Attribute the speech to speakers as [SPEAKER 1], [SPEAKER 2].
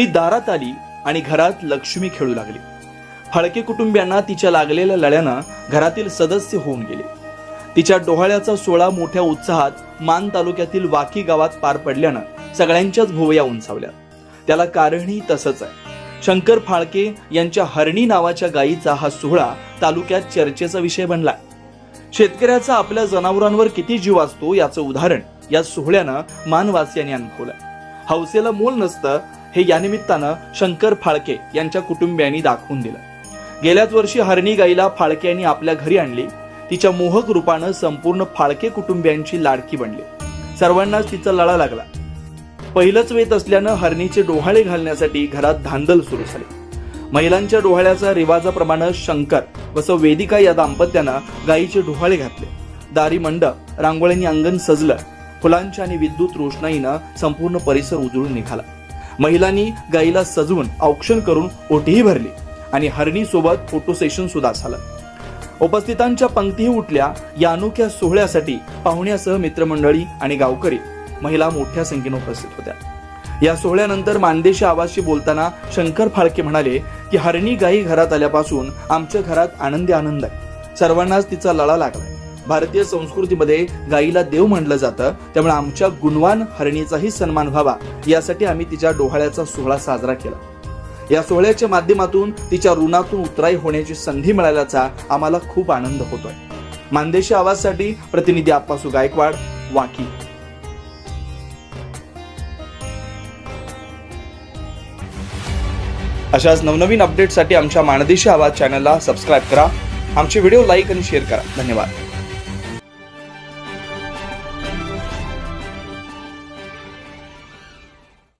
[SPEAKER 1] ती दारात आली आणि घरात लक्ष्मी खेळू लागली. फळके कुटुंबियांना तिच्या लागलेल्या लढ्यानं घरातील सदस्य होऊन गेले. तिच्या डोहाळ्याचा सोहळा मोठ्या उत्साहात मान तालुक्यातील वाकी गावात पार पडल्यानं सगळ्यांच्याच भुवया उंचावल्या. त्याला कारणही तसंच आहे. शंकर फाळके यांच्या हरणी नावाच्या गायीचा हा सोहळा तालुक्यात चर्चेचा विषय बनला. शेतकऱ्याचा आपल्या जनावरांवर किती जीव असतो याचं उदाहरण या सोहळ्यानं मानवासियांनी अनुभवलं. हौसेला मोल नसतं हे या निमित्तानं शंकर फाळके यांच्या कुटुंबियांनी दाखवून दिलं. गेल्याच वर्षी हरणी गाईला फाळके यांनी आपल्या घरी आणली. तिच्या मोहक रूपानं संपूर्ण फाळके कुटुंबियांची लाडकी बनली. सर्वांनाच तिचा लळा लागला. पहिलंच वेत असल्यानं हरणीचे डोहाळे घालण्यासाठी घरात धांदल सुरू झाली. महिलांच्या डोहाळ्याचा रिवाजाप्रमाणे शंकर व वेदिका या दाम्पत्यानं गायीचे डोहाळे घातले. दारी मंडप रांगोळ्यांनी अंगण सजलं. फुलांच्या आणि विद्युत रोषणाईनं संपूर्ण परिसर उजळून निघाला. महिलांनी गायीला सजवून औक्षण करून ओटीही भरली आणि हरणी सोबत फोटो सेशन सुद्धा झालं. उपस्थितांच्या पंक्तीही उठल्या या अनोख्या सोहळ्यासाठी पाहुण्यासह मित्रमंडळी आणि गावकरी महिला मोठ्या संख्येने उपस्थित होत्या. या सोहळ्यानंतर मानदेशी आवाजशी बोलताना शंकर फाळके म्हणाले की हरणी गायी घरात आल्यापासून आमच्या घरात आनंदी आनंद आहे. सर्वांनाच तिचा लळा लागला भारतीय संस्कृतीमध्ये गायीला देव म्हणलं जातं. त्यामुळे आमच्या गुणवान हरणीचाही सन्मान व्हावा. यासाठी आम्ही तिच्या डोहाळ्याचा सोहळा साजरा केला. या सोहळ्याच्या माध्यमातून तिच्या ऋणातून उतराई होण्याची संधी मिळाल्याचा आम्हाला खूप आनंद होतोय. मानदेशी आवाजसाठी प्रतिनिधी आप्पासू गायकवाड वाकी. अशाच नवनवीन अपडेटसाठी आमच्या मानदेशी आवाज चॅनलला सबस्क्राईब करा. आमचे व्हिडिओ लाईक आणि शेअर करा. धन्यवाद.